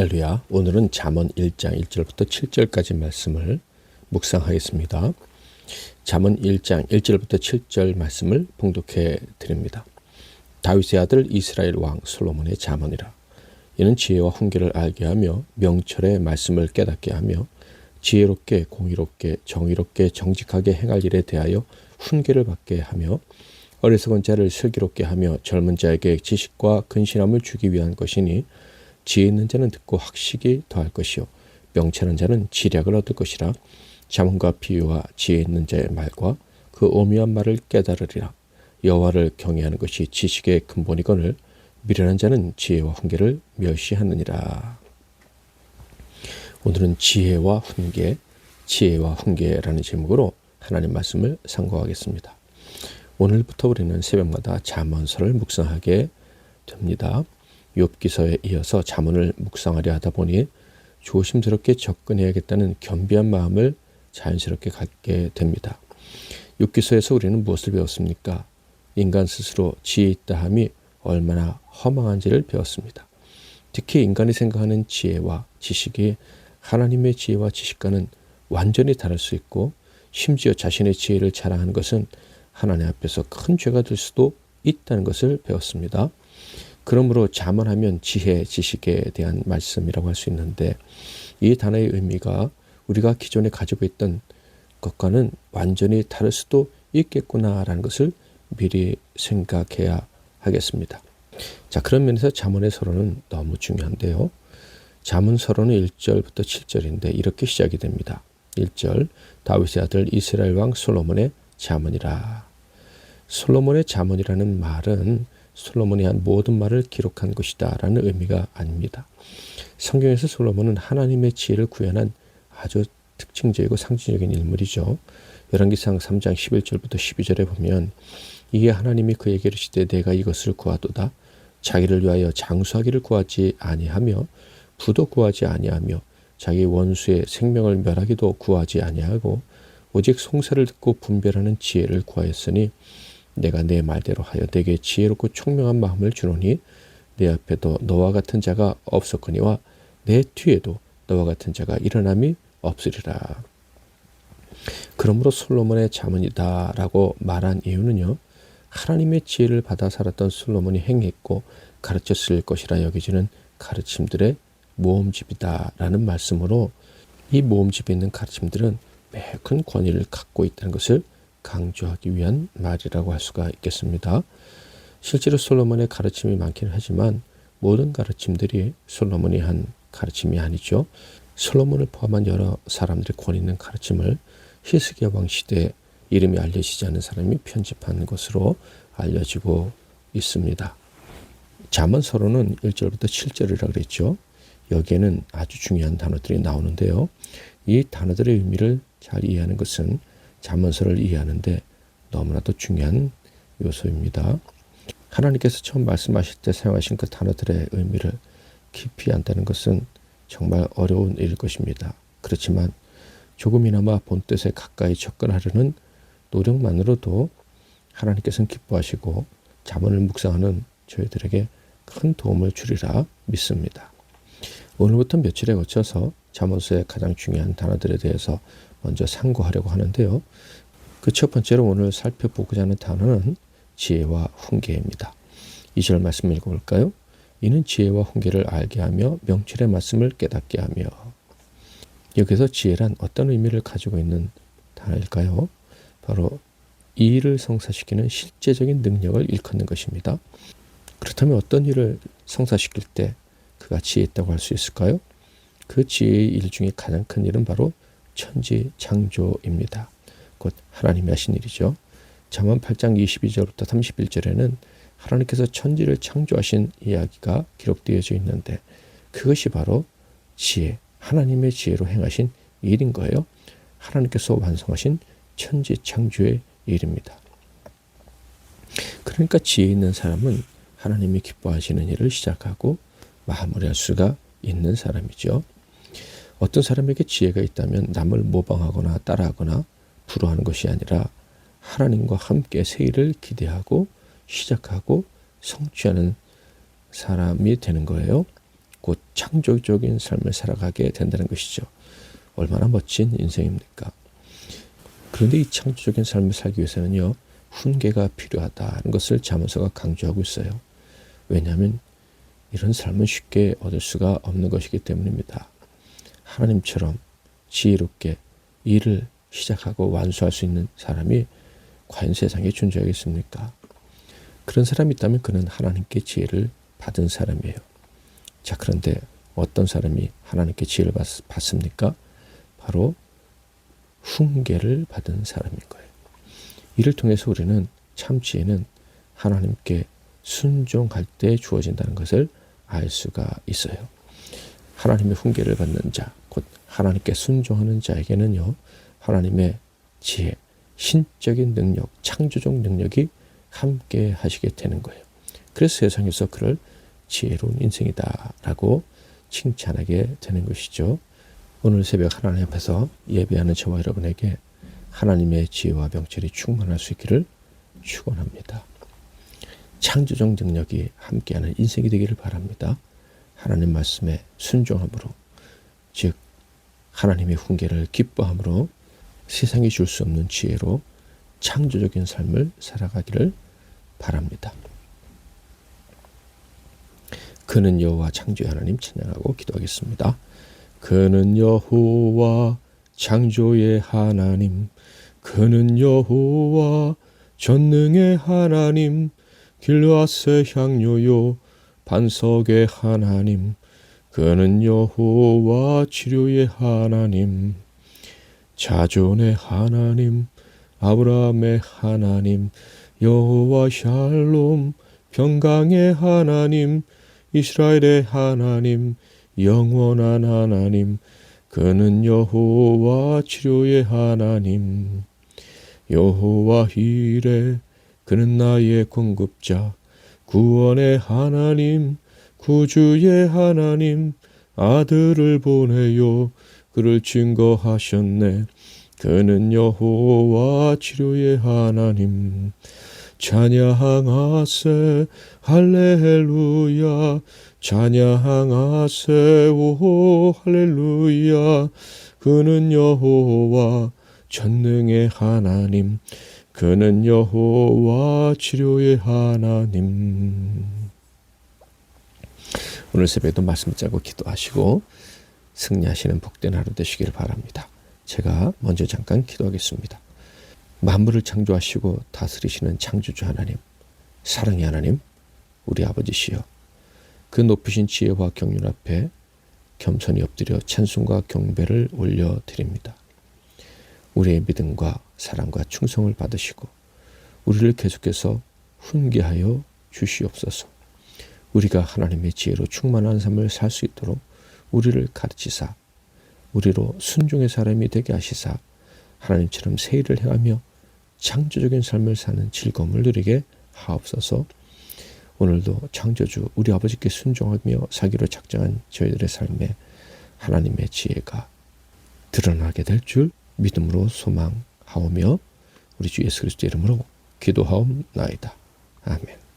할렐루야. 오늘은 잠언 1장 1절부터 7절까지 말씀을 묵상하겠습니다. 잠언 1장 1절부터 7절 말씀을 봉독해 드립니다. 다윗의 아들 이스라엘 왕 솔로몬의 잠언이라. 이는 지혜와 훈계를 알게 하며 명철의 말씀을 깨닫게 하며 지혜롭게 공의롭게 정의롭게 정직하게 행할 일에 대하여 훈계를 받게 하며 어리석은 자를 슬기롭게 하며 젊은 자에게 지식과 근신함을 주기 위한 것이니 지혜 있는 자는 듣고 학식이 더할 것이요 명철한 자는 지략을 얻을 것이라 자문과 비유와 지혜 있는 자의 말과 그 오묘한 말을 깨달으리라 여호와를 경외하는 것이 지식의 근본이거늘 미련한 자는 지혜와 훈계를 멸시하느니라 오늘은 지혜와 훈계 지혜와 훈계라는 제목으로 하나님 말씀을 상고하겠습니다. 오늘부터 우리는 새벽마다 잠언서를 묵상하게 됩니다. 욥기서에 이어서 자문을 묵상하려 하다 보니 조심스럽게 접근해야겠다는 겸비한 마음을 자연스럽게 갖게 됩니다. 욥기서에서 우리는 무엇을 배웠습니까? 인간 스스로 지혜 있다 함이 얼마나 허망한지를 배웠습니다. 특히 인간이 생각하는 지혜와 지식이 하나님의 지혜와 지식과는 완전히 다를 수 있고 심지어 자신의 지혜를 자랑하는 것은 하나님 앞에서 큰 죄가 될 수도 있다는 것을 배웠습니다. 그러므로 자문하면 지혜, 지식에 대한 말씀이라고 할 수 있는데 이 단어의 의미가 우리가 기존에 가지고 있던 것과는 완전히 다를 수도 있겠구나라는 것을 미리 생각해야 하겠습니다. 자, 그런 면에서 자문의 서론은 너무 중요한데요. 자문 서론은 1절부터 7절인데 이렇게 시작이 됩니다. 1절 다윗의 아들 이스라엘 왕 솔로몬의 자문이라. 솔로몬의 자문이라는 말은 솔로몬이 한 모든 말을 기록한 것이다 라는 의미가 아닙니다. 성경에서 솔로몬은 하나님의 지혜를 구현한 아주 특징적이고 상징적인 인물이죠. 열왕기상 3장 11절부터 12절에 보면 이에 하나님이 그에게 이르시되 내가 이것을 구하도다 자기를 위하여 장수하기를 구하지 아니하며 부도 구하지 아니하며 자기 원수의 생명을 멸하기도 구하지 아니하고 오직 송사를 듣고 분별하는 지혜를 구하였으니 내가 내 말대로 하여 내게 지혜롭고 총명한 마음을 주노니 내 앞에도 너와 같은 자가 없었거니와 내 뒤에도 너와 같은 자가 일어남이 없으리라. 그러므로 솔로몬의 자문이다라고 말한 이유는요. 하나님의 지혜를 받아 살았던 솔로몬이 행했고 가르쳤을 것이라 여겨지는 가르침들의 모험집이다라는 말씀으로 이 모험집에 있는 가르침들은 매우 큰 권위를 갖고 있다는 것을 강조하기 위한 말이라고 할 수가 있겠습니다. 실제로 솔로몬의 가르침이 많기는 하지만 모든 가르침들이 솔로몬이 한 가르침이 아니죠. 솔로몬을 포함한 여러 사람들의 권 있는 가르침을 히스기야 왕 시대에 이름이 알려지지 않은 사람이 편집한 것으로 알려지고 있습니다. 잠언서로는 1절부터 7절이라 그랬죠. 여기에는 아주 중요한 단어들이 나오는데요. 이 단어들의 의미를 잘 이해하는 것은 잠언서를 이해하는데 너무나도 중요한 요소입니다. 하나님께서 처음 말씀하실 때 사용하신 그 단어들의 의미를 깊이 안다는 것은 정말 어려운 일일 것입니다. 그렇지만 조금이나마 본 뜻에 가까이 접근하려는 노력만으로도 하나님께서는 기뻐하시고 자문을 묵상하는 저희들에게 큰 도움을 주리라 믿습니다. 오늘부터 며칠에 거쳐서 자문서의 가장 중요한 단어들에 대해서 먼저 상고하려고 하는데요. 그 첫 번째로 오늘 살펴보고자 하는 단어는 지혜와 훈계입니다. 2절 말씀 읽어볼까요? 이는 지혜와 훈계를 알게 하며 명철의 말씀을 깨닫게 하며 여기서 지혜란 어떤 의미를 가지고 있는 단어일까요? 바로 일을 성사시키는 실제적인 능력을 일컫는 것입니다. 그렇다면 어떤 일을 성사시킬 때 그가 지혜있다고 할 수 있을까요? 그 지혜의 일 중에 가장 큰 일은 바로 천지 창조입니다. 곧 하나님이 하신 일이죠. 잠언 8장 22절부터 31절에는 하나님께서 천지를 창조하신 이야기가 기록되어져 있는데 그것이 바로 지혜, 하나님의 지혜로 행하신 일인 거예요. 하나님께서 완성하신 천지 창조의 일입니다. 그러니까 지혜 있는 사람은 하나님이 기뻐하시는 일을 시작하고 마무리할 수가 있는 사람이죠. 어떤 사람에게 지혜가 있다면 남을 모방하거나 따라하거나 불허하는 것이 아니라 하나님과 함께 새 일을 기대하고 시작하고 성취하는 사람이 되는 거예요. 곧 창조적인 삶을 살아가게 된다는 것이죠. 얼마나 멋진 인생입니까? 그런데 이 창조적인 삶을 살기 위해서는요, 훈계가 필요하다는 것을 자문서가 강조하고 있어요. 왜냐하면 이런 삶은 쉽게 얻을 수가 없는 것이기 때문입니다. 하나님처럼 지혜롭게 일을 시작하고 완수할 수 있는 사람이 과연 세상에 존재하겠습니까? 그런 사람이 있다면 그는 하나님께 지혜를 받은 사람이에요. 자, 그런데 어떤 사람이 하나님께 지혜를 받, 받습니까? 바로 훈계를 받은 사람인 거예요. 이를 통해서 우리는 참 지혜는 하나님께 순종할 때 주어진다는 것을 알 수가 있어요. 하나님의 훈계를 받는 자, 곧 하나님께 순종하는 자에게는요, 하나님의 지혜, 신적인 능력, 창조적 능력이 함께 하시게 되는 거예요. 그래서 세상에서 그를 지혜로운 인생이다라고 칭찬하게 되는 것이죠. 오늘 새벽 하나님 앞에서 예배하는 저와 여러분에게 하나님의 지혜와 명철이 충만할 수 있기를 축원합니다. 창조적 능력이 함께하는 인생이 되기를 바랍니다. 하나님 말씀에 순종함으로 즉 하나님의 훈계를 기뻐함으로 세상이 줄 수 없는 지혜로 창조적인 삶을 살아가기를 바랍니다. 그는 여호와 창조의 하나님 찬양하고 기도하겠습니다. 그는 여호와 창조의 하나님 그는 여호와 전능의 하나님 길라세 향료요 반석의 하나님. 그는 여호와 치료의 하나님. 자존의 하나님 아브라함의 하나님 여호와 샬롬 평강의 하나님 이스라엘의 하나님 영원한 하나님. 그는 여호와 치료의 하나님. 여호와 히레 그는 나의 공급자 구원의 하나님 구주의 하나님 아들을 보내요. 그를 증거하셨네. 그는 여호와 치료의 하나님. 찬양하세 할렐루야. 찬양하세 오 할렐루야. 그는 여호와 전능의 하나님 그는 여호와 치료의 하나님 오늘 새벽에도 말씀 짜고 기도하시고 승리하시는 복된 하루 되시기를 바랍니다. 제가 먼저 잠깐 기도하겠습니다. 만물을 창조하시고 다스리시는 창조주 하나님, 사랑의 하나님, 우리 아버지시여, 그 높으신 지혜와 경륜 앞에 겸손히 엎드려 찬송과 경배를 올려 드립니다. 우리의 믿음과 사랑과 충성을 받으시고 우리를 계속해서 훈계하여 주시옵소서. 우리가 하나님의 지혜로 충만한 삶을 살 수 있도록 우리를 가르치사 우리로 순종의 사람이 되게 하시사 하나님처럼 새 일을 행하며 창조적인 삶을 사는 즐거움을 누리게 하옵소서. 오늘도 창조주 우리 아버지께 순종하며 사기로 작정한 저희들의 삶에 하나님의 지혜가 드러나게 될 줄 믿음으로 소망하오며 우리 주 예수 그리스도 이름으로 기도하옵나이다. 아멘.